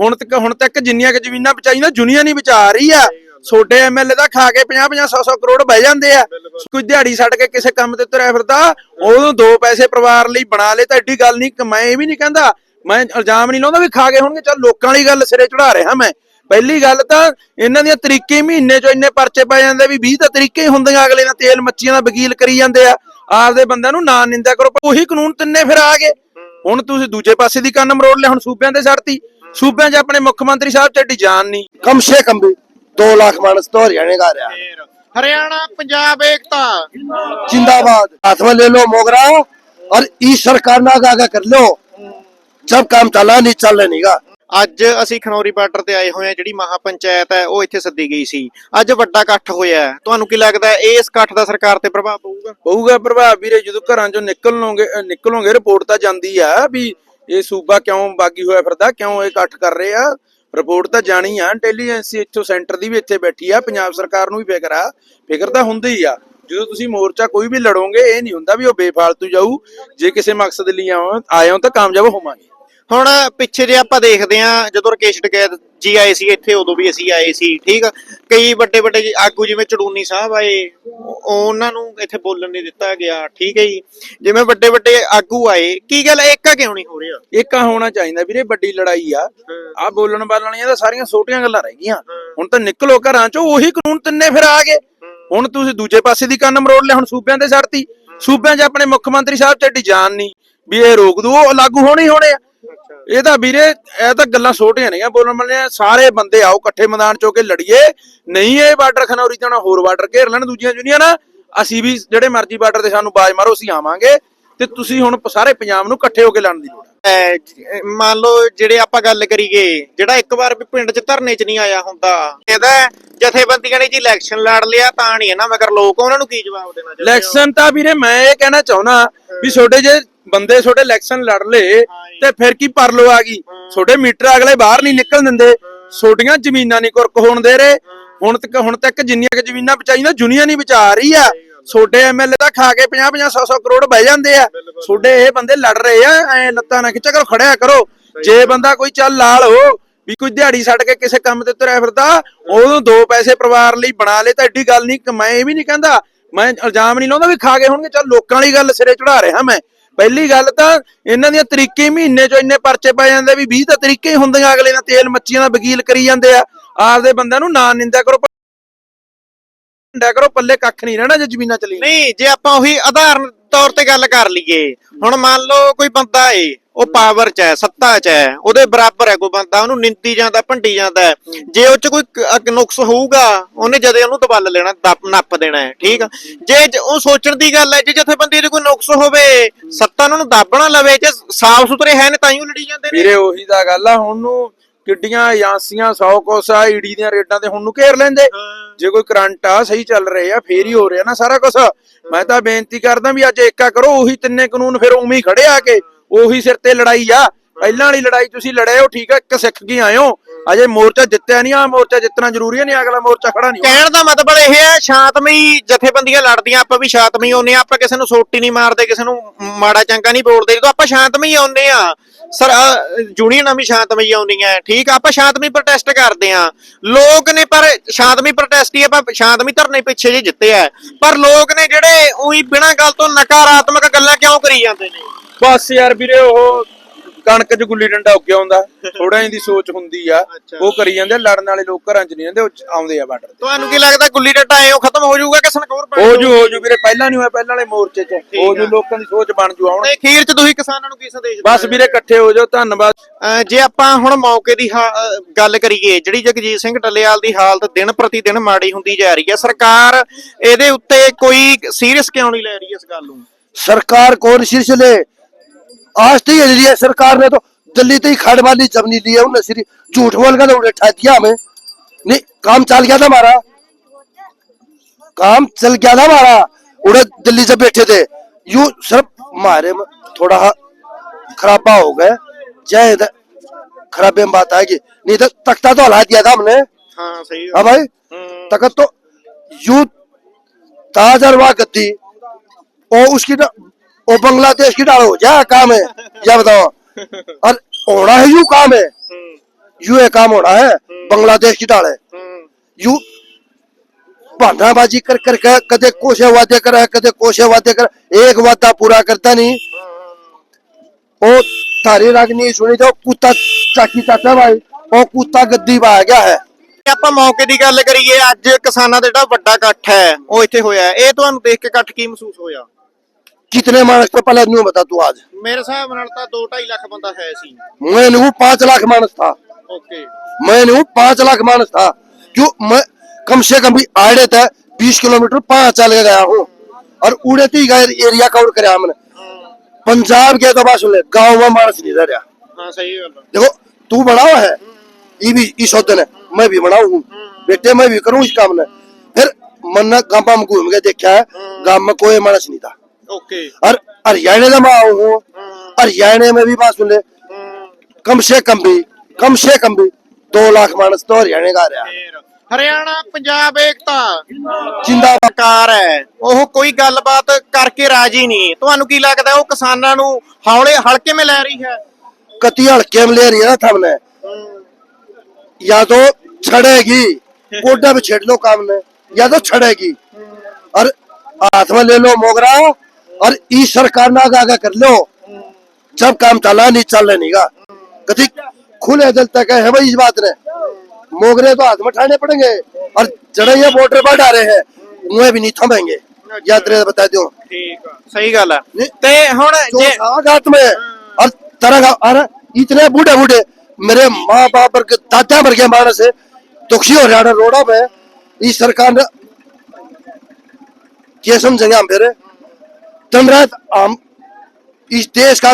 ਹੁਣ ਤੱਕ ਹੁਣ ਤੱਕ ਜਿੰਨੀਆਂ ਕਿ ਜ਼ਮੀਨਾਂ ਬਚਾਈਆਂ ਜੁਨੀਆਂ ਨਹੀਂ ਬਚਾ ਰਹੀ ਆ। ਛੋਟੇ ਐਮਐਲਏ ਦਾ ਖਾ ਕੇ 50 50 100 100 ਕਰੋੜ ਬਹਿ ਜਾਂਦੇ ਆ। ਕੋਈ ਦਿਹਾੜੀ ਛੱਡ ਕੇ ਕਿਸੇ ਕੰਮ ਤੇ ਤੁਰਿਆ ਫਿਰਦਾ ਉਦੋਂ ਦੋ ਪੈਸੇ ਪਰਿਵਾਰ ਲਈ ਬਣਾ ਲੇ ਤਾਂ ਐਡੀ ਗੱਲ ਨਹੀਂ ਮੈਂ ਇਹ ਵੀ ਨਹੀਂ ਕਹਿੰਦਾ ਮੈਂ ਇਲਜ਼ਾਮ ਨਹੀਂ ਲਾਉਂਦਾ ਵੀ ਖਾ ਗਏ ਹੋਣਗੇ। ਚੱਲ ਲੋਕਾਂ ਵਾਲੀ ਗੱਲ ਸਿਰੇ ਚੜਾ ਰਿਹਾ ਮੈਂ। ਪਹਿਲੀ ਗੱਲ ਤਾਂ ਇਹਨਾਂ ਦੀਆਂ ਤਰੀਕੇ ਮਹੀਨੇ ਚੋਂ ਇੰਨੇ ਪਰਚੇ ਪੈ ਜਾਂਦੇ ਵੀ 20 ਤਾਂ ਤਰੀਕੇ ਹੀ ਹੁੰਦੀਆਂ ਅਗਲੇ ਨਾਲ ਤੇਲ ਮੱਛੀਆਂ ਦਾ ਵਕੀਲ ਕਰੀ ਜਾਂਦੇ ਆ। ਆਪਦੇ ਬੰਦਿਆਂ ਨੂੰ ਨਾ ਨਿੰਦਿਆ ਕਰੋ ਉਹੀ ਕਾਨੂੰਨ ਤਿੰਨੇ ਫਿਰ ਆ ਗਏ। ਹੁਣ ਤੁਸੀਂ ਦੂਜੇ ਪਾਸੇ ਦੀ ਕੰਨ ਮਰੋੜ ਲਿਆ ਹੁਣ ਸੂਬਿਆਂ ਤੇ ਛੱਡਤੀ ਸੂਬਿਆਂ 'ਚ ਆਪਣੇ ਮੁੱਖ ਮੰਤਰੀ ਸਾਹਿਬ ਚ ਐਡੀ ਜਾਨ ਨਹੀਂ कम से कम भी दो लाख मानस तो हरियाणा का आ रहा है ਹਰਿਆਣਾ ਪੰਜਾਬ ਏਕਤਾ जिंदाबाद हाथ में ले लो मोगरा और ई सरकार ना आगा आगा कर लो जब काम चला नहीं चल नहीं का ਅੱਜ ਅਸੀਂ ਖਨੌਰੀ ਬਾਰਡਰ ਤੇ ਆਏ ਹੋਏ ਆ ਜਿਹੜੀ ਮਹਾ ਪੰਚਾਇਤ ਹੈ ਉਹ ਇੱਥੇ ਸੱਦੀ ਗਈ ਸੀ ਅੱਜ ਵੱਡਾ ਇਕੱਠ ਹੋਇਆ ਹੈ। ਤੁਹਾਨੂੰ ਕੀ ਲੱਗਦਾ ਹੈ ਇਸ ਇਕੱਠ ਦਾ ਸਰਕਾਰ ਤੇ ਪ੍ਰਭਾਵ ਪਊਗਾ ਪਊਗਾ ਪ੍ਰਭਾਵ ਵੀਰੇ ਜਦੋਂ ਘਰਾਂ ਚੋਂ ਨਿਕਲਣੋਗੇ ਅਹ ਨਿਕਲੋਗੇ ਰਿਪੋਰਟ ਤਾਂ ਜਾਂਦੀ ਆ ਵੀ ਇਹ ਸੂਬਾ ਕਿਉਂ ਬਾਗੀ ਹੋਇਆ ਫਿਰਦਾ? ਕਿਉਂ ਇਹ ਇਕੱਠ ਕਰ ਰਹੇ ਆ? ਰਿਪੋਰਟ ਤਾਂ ਜਾਣੀ ਆ। ਇੰਟੈਲੀਜੈਂਸੀ ਇੱਥੋਂ ਸੈਂਟਰ ਦੀ ਵੀ ਇੱਥੇ ਬੈਠੀ ਆ। ਪੰਜਾਬ ਸਰਕਾਰ ਨੂੰ ਵੀ ਫਿਕਰ ਆ। ਫਿਕਰ ਤਾਂ ਹੁੰਦੀ ਹੀ ਆ। ਜਦੋਂ ਤੁਸੀਂ ਮੋਰਚਾ ਕੋਈ ਵੀ ਲੜੋਗੇ, ਇਹ ਨਹੀਂ ਹੁੰਦਾ ਵੀ ਉਹ ਬੇਫਾਲਤੂ ਜਾਊ। ਜੇ ਕਿਸੇ ਮਕਸਦ ਲਈ ਆਏ ਹੋ ਤਾਂ ਕਾਮਯਾਬ ਹੋਵਾਂਗੇ। ਹੁਣ ਪਿੱਛੇ ਜੇ ਆਪਾਂ ਦੇਖਦੇ ਆ ਜਦੋਂ ਰਕੇਸ਼ ਟਕੈਤ ਜੀ ਆਏ ਸੀ ਇੱਥੇ ਉਦੋਂ ਵੀ ਅਸੀਂ ਆਏ ਸੀ ਠੀਕ? ਕਈ ਵੱਡੇ ਵੱਡੇ ਆਗੂ ਜਿਵੇਂ ਚੜੂਨੀ ਸਾਹਿਬ ਆਏ ਉਹ- ਉਹਨਾਂ ਨੂੰ ਇੱਥੇ ਬੋਲਣ ਨਹੀਂ ਦਿੱਤਾ ਗਿਆ ਠੀਕ ਹੈ ਜੀ? ਜਿਵੇਂ ਵੱਡੇ ਵੱਡੇ ਆਗੂ ਆਏ ਕੀ ਗੱਲ ਏਕਾ ਕਿਉਂ ਨਹੀਂ ਹੋ ਰਿਹਾ? ਏਕਾ ਹੋਣਾ ਚਾਹੀਦਾ ਵੀਰੇ ਵੱਡੀ ਲੜਾਈ ਆ। ਆ ਬੋਲਣ ਵਾਲੀਆਂ ਤਾਂ ਸਾਰੀਆਂ ਛੋਟੀਆਂ ਗੱਲਾਂ ਰਹਿ ਗਈਆਂ। ਹੁਣ ਤਾਂ ਨਿਕਲੋ ਘਰਾਂ ਚੋਂ ਉਹੀ ਕਾਨੂੰਨ ਤਿੰਨੇ ਫਿਰ ਆ ਗਏ। ਹੁਣ ਤੁਸੀਂ ਦੂਜੇ ਪਾਸੇ ਦੀ ਕੰਨ ਮਰੋੜ ਲਿਆ ਹੁਣ ਸੂਬਿਆਂ ਤੇ ਛੱਡਤੀ। ਸੂਬਿਆਂ 'ਚ ਆਪਣੇ ਮੁੱਖ ਮੰਤਰੀ ਸਾਹਿਬ ਚ ਐਡੀ ਜਾਨ ਨਹੀਂ ਵੀ ਇਹ ਰੋਕ ਦੂ ਉਹ ਲਾਗੂ ਹੋਣੇ ਹੋਣੇ ਆ। ਇਹ ਤਾਂ ਵੀਰੇ ਇਹ ਤਾਂ ਗੱਲਾਂ ਛੋਟੀਆਂ ਨੇਗੀਆਂ ਬੋਲਣ ਵਾਲੀਆਂ ਸਾਰੇ ਬੰਦੇ ਆਓ ਇਕੱਠੇ ਮੈਦਾਨ ਚੋਂ ਕੇ ਲੜੀਏ। ਨਹੀਂ ਇਹ ਬਾਰਡਰ ਖਨੌਰੀ ਨਾ ਹੋਰ ਬਾਰਡਰ ਘੇਰ ਲੈਣ ਦੂਜੀਆਂ ਜੁਨੀਆਂ ਨਾ ਅਸੀਂ ਵੀ ਜਿਹੜੇ ਮਰਜ਼ੀ ਬਾਰਡਰ ਤੇ ਸਾਨੂੰ ਬਾਜ ਮਾਰੋ ਅਸੀਂ ਆਵਾਂਗੇ। ਤੇ ਤੁਸੀਂ ਹੁਣ ਸਾਰੇ ਪੰਜਾਬ ਨੂੰ ਇਕੱਠੇ ਹੋ ਕੇ ਲੜਨ ਦੀ ਲੋੜ ਹੈ। ਮੰਨ ਲਓ ਜਿਹੜੇ ਆਪਾਂ ਗੱਲ ਕਰੀਏ ਜਿਹੜਾ ਇੱਕ ਵਾਰ ਵੀ ਪਿੰਡ 'ਚ ਧਰਨੇ 'ਚ ਨਹੀਂ ਆਇਆ ਹੁੰਦਾ ਇਹਦਾ ਜਥੇਬੰਦੀਆਂ ਨੇ ਜੀ ਇਲੈਕਸ਼ਨ ਲੜ ਲਿਆ ਤਾਂ ਨਹੀਂ ਹੈ ਨਾ ਮਗਰ ਲੋਕ ਉਹਨਾਂ ਨੂੰ ਕੀ ਜਵਾਬ ਦੇਣਾ ਚਾਹੁੰਦੇ? ਇਲੈਕਸ਼ਨ ਤਾਂ ਵੀਰੇ ਮੈਂ ਇਹ ਕਹਿਣਾ ਚਾਹੁੰਦਾ ਵੀ ਛੋਟੇ ਜੇ ਬੰਦੇ ਛੋਟੇ ਇਲੈਕਸ਼ਨ ਲੜ ਲੇ ਤੇ ਫਿਰ ਕੀ ਪਰਲੋ ਆ ਗਈ? ਛੋਟੇ ਮੀਟਰ ਅਗਲੇ ਬਾਹਰ ਨਹੀਂ ਨਿਕਲ ਦਿੰਦੇ। ਛੋਟੀਆਂ ਜ਼ਮੀਨਾਂ ਨਹੀਂ ਕੁਰਕ ਹੋਣ ਦੇ ਰਹੇ। ਹੁਣ ਤੱਕ ਹੁਣ ਤੱਕ ਜਿੰਨੀਆਂ ਕਿ ਜ਼ਮੀਨਾਂ ਬਚਾਈਆਂ ਜੁਨੀਆਂ ਨਹੀਂ ਬਚਾ ਰਹੀ ਆ। ਛੋਟੇ ਐਮਐਲਏ ਦਾ ਖਾ ਕੇ 50 50 100 100 ਕਰੋੜ ਬਹਿ ਜਾਂਦੇ ਆ। ਛੋਟੇ ਇਹ ਬੰਦੇ ਲੜ ਰਹੇ ਆ ਐ ਲੱਤਾਂ ਨਾ ਖਿੱਚਾ ਕਰੋ ਖੜਿਆ ਕਰੋ। ਜੇ ਬੰਦਾ ਕੋਈ ਚੱਲ ਲਾਲ ਹੋ ਵੀ ਕੋਈ ਦਿਹਾੜੀ ਛੱਡ ਕੇ ਕਿਸੇ ਕੰਮ ਤੇ ਤੁਰਿਆ ਫਿਰਦਾ ਉਦੋਂ ਦੋ ਪੈਸੇ ਪਰਿਵਾਰ ਲਈ ਬਣਾ ਲੇ ਤਾਂ ਐਡੀ ਗੱਲ ਨਹੀਂ ਮੈਂ ਇਹ ਵੀ ਨਹੀਂ ਕਹਿੰਦਾ। ਮੈਂ ਇਲਜ਼ਾਮ ਨਹੀਂ ਲਾਉਂਦਾ ਵੀ ਖਾ ਗਏ ਹੋਣਗੇ ਚੱਲ ਲੋਕਾਂ ਵਾਲੀ ਗੱਲ ਸਿਰੇ ਚੜਾ ਰਿਹਾ ਮੈਂ। ਪਹਿਲੀ ਗੱਲ ਤਾਂ ਇਹਨਾਂ ਦੀਆਂ ਤਰੀਕੇ ਮਹੀਨੇ ਚੋਂ ਇੰਨੇ ਪਰਚੇ ਪੈ ਜਾਂਦੇ ਵੀ 20 ਤਾਂ ਤਰੀਕੇ ਹੀ ਹੁੰਦੀਆਂ ਅਗਲੇ ਨਾਲ ਤੇਲ ਮੱਛੀਆਂ ਦਾ ਵਕੀਲ ਕਰੀ ਜਾਂਦੇ ਆ। ਆਪਦੇ ਬੰਦਿਆਂ ਨੂੰ ਨਾ ਨਿੰਦਿਆ ਕਰੋ ਨਿੰਦਿਆ ਕਰੋ, ਪੱਲੇ ਕੱਖ ਨਹੀਂ ਰਹਿਣਾ ਜੇ ਜ਼ਮੀਨਾਂ ਚਲੀ ਨਹੀਂ, ਜੇ ਆਪਾਂ ਉਹੀ ਆਧਾਰਨ ਤੌਰ ਤੇ ਗੱਲ ਕਰ ਲਈਏ। ਹੁਣ ਮੰਨ ਲਓ ਕੋਈ ਬੰਦਾ ਏ ਉਹ ਪਾਵਰ 'ਚ ਹੈ ਸੱਤਾ 'ਚ ਹੈ ਉਹਦੇ ਬਰਾਬਰ ਹੈ ਕੋਈ ਬੰਦਾ ਉਹਨੂੰ ਨਿੰਦੀ ਜਾਂਦਾ ਭੰਡੀ ਜਾਂਦਾ। ਜੇ ਉਹ 'ਚ ਕੋਈ ਨੁਕਸ ਹੋਊਗਾ ਉਹਨੇ ਜਦੇ ਉਹਨੂੰ ਦਬਲ ਲੈਣਾ ਦੱਬ- ਨੱਪ ਦੇਣਾ ਹੈ ਠੀਕ ਜੇ ਉਹ ਸੋਚਣ ਦੀ ਗੱਲ ਹੈ ਜੇ ਜਥੇਬੰਦੀ ਦੇ ਕੋਈ ਨੁਕਸ ਹੋਵੇ ਸੱਤਾ ਉਹਨਾਂ ਨੂੰ ਦੱਬ ਨਾ ਲਵੇ ਜੇ ਸਾਫ਼ ਸੁਥਰੇ ਹੈ ਨੇ ਤਾਂ ਹੀ ਉਹ ਲੜੀ ਜਾਂਦੇ ਨੇ। ਵੀਰੇ ਉਹੀ ਤਾਂ ਗੱਲ ਆ ਹੁਣ ਨੂੰ ਕਿੱਡੀਆਂ ਏਜੰਸੀਆਂ 100 ਕੋਸਾ ਈਡੀ ਦੀਆਂ ਰੇਡਾਂ ਤੇ ਹੁਣ ਨੂੰ ਘੇਰ ਲੈਂਦੇ। ਜੇ ਕੋਈ ਕਰੰਟ ਆ ਸਹੀ ਚੱਲ ਰਹੇ ਆ ਫੇਰ ਹੀ ਹੋ ਰਿਹਾ ਨਾ ਸਾਰਾ ਕੁਝ ਮੈਂ ਤਾਂ ਬੇਨਤੀ ਕਰਦਾ ਵੀ ਅੱਜ ਏਕਾ ਕਰੋ ਉਹੀ ਤਿੰਨੇ ਕਾਨੂੰਨ ਫਿਰ ਉਵੇਂ ਹੀ ਖੜੇ ਆ ਕੇ। ਉਹੀ ਸਿਰ ਤੇ ਲੜਾਈ ਆ। ਪਹਿਲਾਂ ਵਾਲੀ ਲੜਾਈ ਤੁਸੀਂ ਲੜੇ ਹੋ, ਠੀਕ ਆ, ਇੱਕ ਸਿੱਖ ਕੇ ਆਏ ਹੋ। ਅਜੇ ਮੋਰਚਾ ਜਿੱਤਿਆ ਨਹੀਂ ਆ, ਮੋਰਚਾ ਜਿੱਤਣਾ ਜ਼ਰੂਰੀ ਨਹੀਂ ਅਗਲਾ ਮੋਰਚਾ ਖੜਾ ਨਹੀਂ ਕਹਿਣ ਦਾ ਮਤਲਬ ਇਹ ਹੈ, ਸ਼ਾਂਤਮਈ ਜਥੇਬੰਦੀਆਂ ਲੜਦੀਆਂ, ਆਪਾਂ ਵੀ ਸ਼ਾਂਤਮਈ ਆਉਂਦੇ ਆ ਆਪਾਂ ਕਿਸੇ ਨੂੰ ਸੋਟੀ ਨਹੀਂ ਮਾਰਦੇ, ਕਿਸੇ ਨੂੰ ਮਾੜਾ ਚੰਗਾ ਨਹੀਂ ਬੋਲਦੇ। ਜਦੋਂ ਆਪਾਂ ਸ਼ਾਂਤਮਈ ਆਉਂਦੇ ਆ ਸਰ ਜੂਨੀਅਰਾਂ ਵੀ ਸ਼ਾਂਤਮਈ ਆਉਂਦੀਆਂ ਠੀਕ ਆ, ਆਪਾਂ ਸ਼ਾਂਤਮਈ ਪ੍ਰੋਟੈਸਟ ਕਰਦੇ ਆ ਲੋਕ ਨੇ, ਪਰ ਸ਼ਾਂਤਮਈ ਪ੍ਰੋਟੈਸਟ ਹੀ ਆਪਾਂ ਸ਼ਾਂਤਮਈ ਧਰਨੇ ਪਿੱਛੇ ਜੇ ਜਿੱਤੇ ਆ ਪਰ ਲੋਕ ਨੇ ਜਿਹੜੇ ਉਹੀ ਬਿਨਾਂ ਗੱਲ ਤੋਂ ਨਕਾਰਾਤਮਕ ਗੱਲਾਂ ਕਿਉਂ ਕਰੀ ਜਾਂਦੇ ਨੇ? ਬਸ ਯਾਰ ਵੀਰੇ ਉਹ ਕਣਕ 'ਚ ਗੁੱਲੀ ਡੰਡਾ ਉੱਗਿਆ ਹੁੰਦਾ ਥੋੜਾ ਇਹਦੀ ਸੋਚ ਹੁੰਦੀ ਆ ਉਹ ਕਰੀ ਜਾਂਦੇ ਆ, ਲੜਨ ਵਾਲੇ ਲੋਕ ਘਰਾਂ 'ਚ ਨਹੀਂ ਜਾਂਦੇ ਉਹ 'ਚ ਆਉਂਦੇ ਆ ਬਾਰਡਰ ਤੁਹਾਨੂੰ ਕੀ ਲੱਗਦਾ ਗੁੱਲੀ ਡੰਡਾ ਐਂ ਖਤਮ ਹੋ ਜਾਊਗਾ ਕਿ ਸਨਕੌਰ ਬਣ ਹੋ ਜੂ ਹੋ ਜੂ ਵੀਰੇ ਪਹਿਲਾਂ ਨਹੀਂ ਹੋਇਆ ਪਹਿਲਾਂ ਵਾਲੇ ਮੋਰਚੇ 'ਚ ਹੋ ਜੂ ਲੋਕਾਂ ਦੀ ਸੋਚ ਬਣ ਜੂ ਆਉਣ ਤੇ ਅਖੀਰ ਚ ਤੁਸੀਂ ਕਿਸਾਨਾਂ ਨੂੰ ਕੀ ਸੰਦੇਸ਼ ਬਸ ਵੀਰੇ ਇਕੱਠੇ ਹੋ ਜਾਓ ਧੰਨਵਾਦ ਅਹ ਜੇ ਆਪਾਂ ਹੁਣ ਮੌਕੇ ਦੀ ਹਾ- ਅਹ ਗੱਲ ਕਰੀਏ ਜਿਹੜੀ ਜਗਜੀਤ ਸਿੰਘ ਟੱਲੇਵਾਲ ਦੀ ਹਾਲਤ ਦਿਨ ਪ੍ਰਤੀ ਦਿਨ ਮਾੜੀ ਹੁੰਦੀ ਜਾ ਰਹੀ ਹੈ ਸਰਕਾਰ ਇਹਦੇ ਉੱਤੇ ਕੋਈ ਸੀਰੀਅਸ ਕਿਉਂ ਨਹੀਂ ਲੈ ਰਹੀ ਇਸ ਗੱਲ ਨੂੰ सरकार कौन शीर्ष ले आज तो ये सरकार ने तो दिल्ली तो ही खाड़ वाली जमीन ली है उन्हें सिर्फ झूठ बोल कर उन्हें ठा दिया हमें नहीं काम चल गया था हमारा काम चल गया था हमारा उन्हें दिल्ली से बैठे थे यू सिर्फ हमारे में थोड़ा खराबा हो गए जय खराबे में बात आएगी नहीं तो तख्ता तो हला दिया था हमने हाँ सही हाँ भाई तखत तो यू ताजरवा गद्दी और उसकी ना वो बांग्लादेश की डाल हो जाए काम है या बताओ और होना है यू काम है यू ये काम होना है बांग्लादेश की डाले यू बहानाबाजी कर कर के कदे कोशे वादे करे कदे कोशे वादे करे एक वादा पूरा करता नहीं ओ थारी रागनी सुनी तो कुत्ता चाकी चाचा भाई ओ कुत्ता गद्दी पा गया है ਜੇ ਆਪਾਂ ਮੌਕੇ ਦੀ ਗੱਲ ਕਰੀਏ ਅੱਜ ਕਿਸਾਨਾਂ ਦਾ ਜਿਹੜਾ ਵੱਡਾ ਇਕੱਠ ਹੈ ਉਹ ਇੱਥੇ ਹੋਇਆ ਹੈ। ਇਹ ਤੁਹਾਨੂੰ ਦੇਖ ਕੇ ਇਕੱਠ ਕੀ ਮਹਿਸੂਸ ਹੋਇਆ कितने मानस पे पहले न्यू बता तू आज ਮੇਰੇ ਹਿਸਾਬ ਨਾਲ ਤਾਂ 2.5 ਲੱਖ ਬੰਦਾ ਹੈ ਸੀ मैं न्यू पांच लाख मानस था ਓਕੇ मैं न्यू पांच लाख मानस था क्यों मैं कम से कम भी आड़े था बीस किलोमीटर पांच चल के गया हूँ और उड़े थी गए एरिया कवर करे हमने पंजाब के तो बात सुन ले गाँव में मानस नहीं रह रहा ਹਾਂ ਸਹੀ ਗੱਲ ਹੈ। देखो तू बड़ा हुआ है ये भी इस होते ने मैं भी बड़ा हूँ बेटे मैं भी करूँ इस काम ने फिर मन गांव में घूम के देखा है गांव में कोई मानस नहीं था ਓਕੇ और हरियाणा में मैं आऊँ हूँ हरियाणा में भी बात सुन ले कम से कम भी कम से कम भी दो लाख मानस तो हरियाणा का आ रहा है ਫੇਰ ਹਰਿਆਣਾ ਪੰਜਾਬ ਏਕਤਾ जिंदाबाद ਸਰਕਾਰ ਹੈ ਉਹ ਕੋਈ ਗੱਲਬਾਤ ਕਰਕੇ ਰਾਜੀ ਨਹੀਂ ਤੁਹਾਨੂੰ ਕੀ ਲੱਗਦਾ ਉਹ ਕਿਸਾਨਾਂ ਨੂੰ ਹੌਲੇ ਹਲਕੇ ਮੇ ਲੈ ਰਹੀ ਹੈ कति हल्के में ले रही है ना थमने या तो छड़ेगी गोड्डा पे छेड़ लो काम ने या तो छड़ेगी और हाथ में ले लो मोगरा और ईश्वर का नाग आगा कर लो जब काम चला नहीं चल लेगा कभी खुले दिल तक है भाई इस बात ने मोगरे तो हाथ में ठाने पड़ेंगे और जड़े ये बॉर्डर पर डाले हैं मुहे भी नहीं थमेंगे यात्रा बता दो सही गल है ते हुन जे हाथ में और तरह अरे इतने बूढ़े बूढ़े मेरे माँ बाप वर्ग दादा वर्ग मानस दुखी हो रहा रोड़ा में इस सरकार ने क्या समझेंगे हम फिर दिन रात हम इस देश का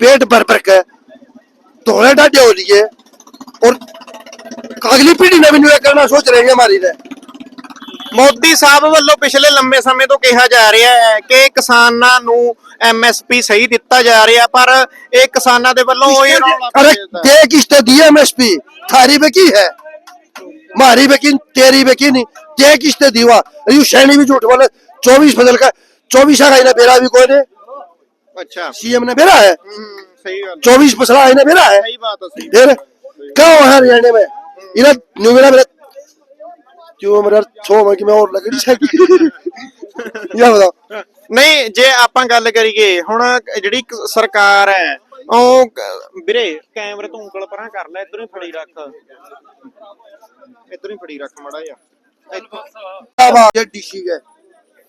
पेट भर भर के धोने डाटे हो लिए और अगली पीढ़ी ने भी नहीं करना सोच रहे हैं हमारी ने ਮੋਦੀ ਸਾਹਿਬ ਵੱਲੋਂ ਪਿਛਲੇ ਲੰਮੇ ਸਮੇਂ ਤੋਂ ਕਿਹਾ ਜਾ ਰਿਹਾ ਹੈ ਕਿ ਕਿਸਾਨਾਂ ਨੂੰ ਐਮਐਸਪੀ ਸਹੀ ਦਿੱਤਾ ਜਾ ਰਿਹਾ ਪਰ ਇਹ ਕਿਸਾਨਾਂ ਦੇ ਵੱਲੋਂ ਉਹ ਹੀ ਰੌਲਾ अरे ਪਿਆ दे किसने दी एमएसपी थारी पे की है मारी पे की तेरी पे की नहीं दे किसने दी हुआ यू सैनी भी झूठ बोले चौबीस बदल का चौबीस का इन्हें बेरा भी कोई ने ਅੱਛਾ सीएम ने बेरा है ਹਮ, सही ਗੱਲ चौबीस फसला इन्हें बेरा है ਸਹੀ ਬਾਤ ਹੈ ਸਹੀ फिर क्या है हरियाणा में इन्हें न्यू मेरा मेरा क्यों मेरा छो में कि मैं और लकड़ी चाहिए या बताओ ਨਹੀਂ ਜੇ ਆਪਾਂ ਗੱਲ ਕਰੀਏ ਹੁਣ ਜਿਹੜੀ ਕ- ਸਰਕਾਰ ਹੈ ਉਹ ਕ- ਵੀਰੇ ਕੈਮਰੇ ਤੋਂ ਉਂਗਲ ਪਰਾਂ ਕਰ ਲੈ ਇਧਰੋਂ ਹੀ ਫੜੀ ਰੱਖ ਇਧਰੋਂ ਹੀ ਫੜੀ ਰੱਖ ਮੜਾ ਜਾ क्या बात है डीसी है आ- आ-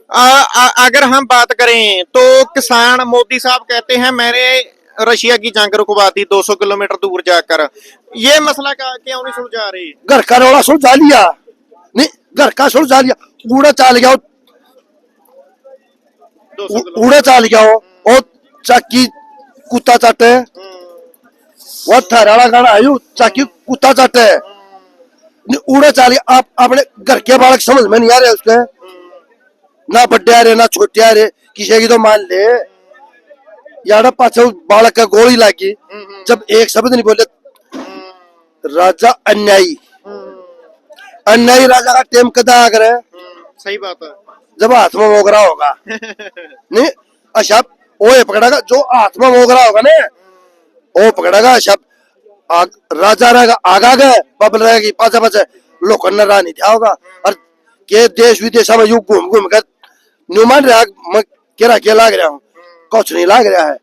अगर हम बात करें तो किसान मोदी साहब कहते हैं मैंने रशिया की जंग रुकवा दी 200 किलोमीटर दूर जाकर ये मसला का क्यों नहीं सुलझा रही घर का रोड़ा सुलझा लिया नहीं घर का सुलझा लिया कूड़ा चाल गया 200 उ- किलोमीटर उड़े चाल गया हो और चाकी कुत्ता चाटे वो थारा वाला गाना आयु चाकी कुत्ता चाटे नहीं, उड़े चाल गया आप अपने घर के बालक समझ में नहीं आ रहे उसके ना बड्डे आ रहे ना छोटे आ रहे किसी की तो मान ले यार पाछे उस बालक का गोली लागी जब एक शब्द नहीं बोले राजा अन्यायी अन्यायी राजा का टेम कदा आ करे सही बात है जब हाथ में मोगरा होगा नहीं अच्छा वो ये पकड़ेगा जो हाथ में मोगरा होगा ना वो पकड़ेगा अच्छा आग, राजा रहेगा आगा गए बबल रहेगी पाछे पाछे लोग ने राह नहीं दिया होगा और के देश विदेश में यू घूम घूम कर न्यूमान रहा मैं केरा के लाग रहा हूँ कुछ नहीं लाग रहा है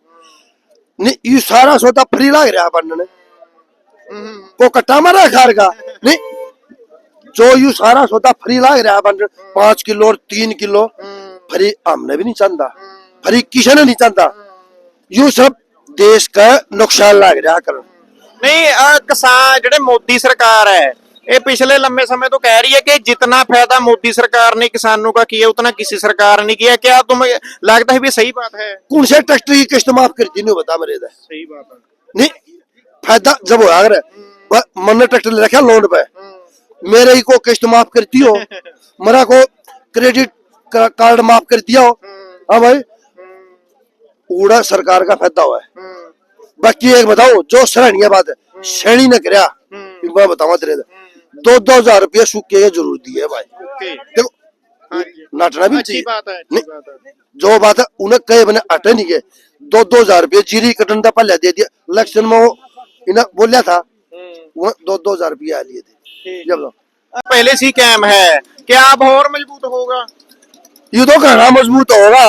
नहीं ये सारा सौदा फ्री लाग रहा है बनने को कट्टा मारा खार का नहीं जो यू सारा सौदा फ्री लाग रहा है बनने पांच किलो और तीन किलो फ्री हमने भी नहीं चाहता फ्री किसी ने नहीं चाहता यू सब देश का नुकसान लाग रहा कर नहीं अ, किसान ਜਿਹੜੇ ਮੋਦੀ ਸਰਕਾਰ ਹੈ ਇਹ पिछले लंबे समय तो कह रही है कि जितना फायदा मोदी सरकार ने किसानों का किया उतना किसी सरकार ने किया क्या तुम्हें लगता है भी सही बात है कौन से ट्रैक्टर की किस्त माफ करती नहीं बता मेरे इधर। सही बात है नहीं फायदा जब हो अगर मन ने ट्रैक्टर ले रखा लोन पे मेरे ही को किस्त माफ करती हो मेरा को क्रेडिट का- कार्ड माफ कर दिया हो हाँ भाई पूरा सरकार का फायदा हुआ है बाकी एक बताओ जो सराहनीय बात है श्रेणी ने कराया मैं बताऊंगा तेरे इधर। दो दो हजार रुपये सूखे के जरूर दिए भाई ओके देखो हाँ जी नाटना भी अच्छी चाहिए बात है अच्छी नहीं, बात है जो बात है उन्हें कई बने अटे नहीं गए दो दो हजार रुपये जीरी कटन का पहले दे दिया इलेक्शन में वो इन्हें बोलिया था वो दो दो हजार रुपया लिए थे जब पहले से ही कैम है क्या अब और मजबूत होगा ये तो कहना मजबूत होगा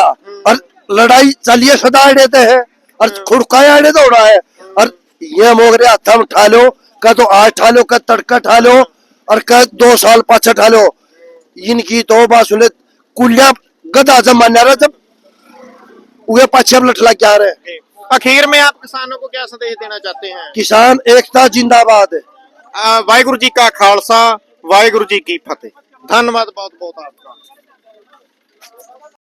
और लड़ाई चलिए सदा देते हैं और खुड़काया अड़े दौड़ा है और ये मोगरे हाथा में ठा लो कह तो आज ठा लो कह तड़का ठा लो और कह दो साल पाछा ठालो। इनकी तो बात सुने कुलिया गधा जमाना रहा जब उगे पाछे अब लठला क्या रहे? आखिर में आप किसानों को क्या संदेश देना चाहते हैं? किसान एकता जिंदाबाद वाहिगुरु जी का खालसा वाहिगुरु जी की फतेह। धन्यवाद बहुत बहुत आपका।